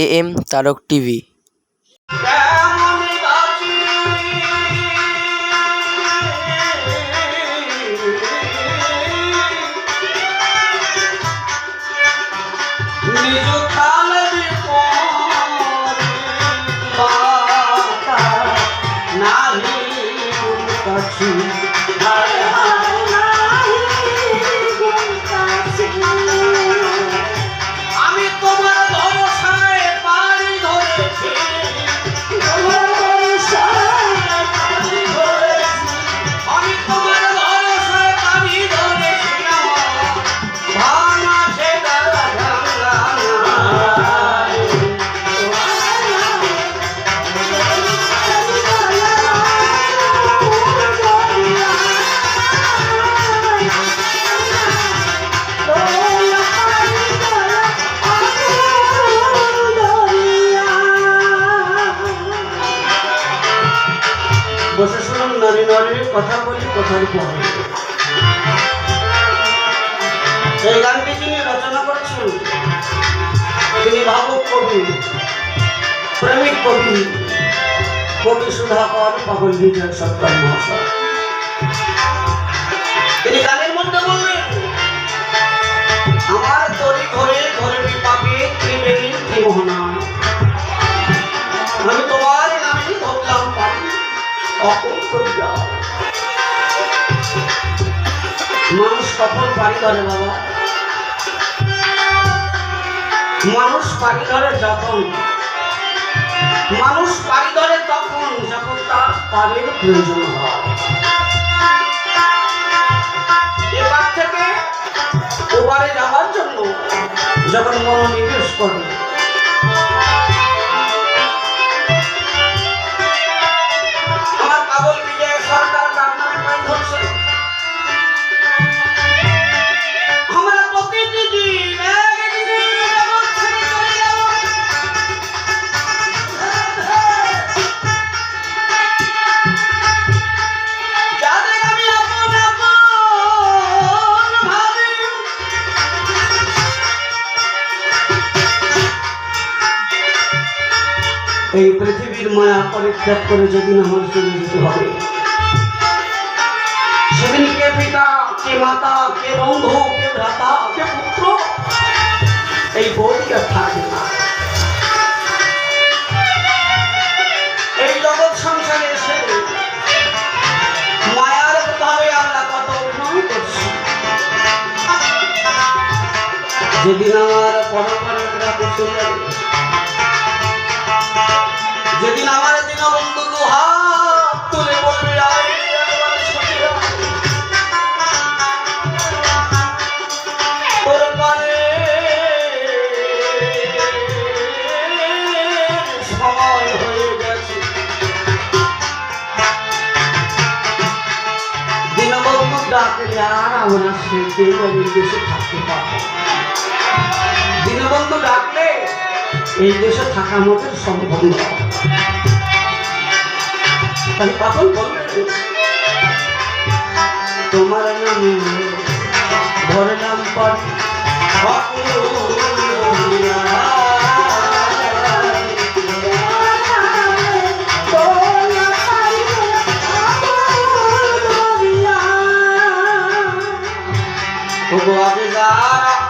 এ M Tarak TV. আছি বসে শুনুন নারী নারীর কথা বলি, কথার পরে। এই গানটি তিনি রচনা করেছেন। তিনি ভাবুক কবি, প্রেমিক কবি কবি সুধাকর, পাগল বিজয় সরকার মহাশয়। মানুষ কখন ধরে বাবা? মানুষ ধরে যখন। মানুষ ধরে তখন যখন তার পাড়ির প্রয়োজন হয়। এবার থেকে ওপারে যাওয়ার জন্য যখন মনোনিবেশ করে এই পৃথিবীর মায়া পরিত্যাগ করে যেদিন আমার চলে যেতে হবে। সেদিন কে পিতা, কে মাতা, কে বন্ধু, কে ভ্রাতা, কে পুত্র, এই বই আর থাকে না। এই জগৎ সংসারে এসে মায়ার প্রভাবে আমরা কত করছি। যেদিন আমার পরপরেরা বসে যাবে থাকতে পারব দীনবন্ধু ডাকলে এই দেশে থাকা আমাদের সম্ভব বলবে তোমার নামে ধরলাম পর। Vou lá,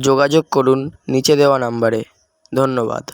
যোগাযোগ করুন নিচে দেওয়া নাম্বারে। ধন্যবাদ।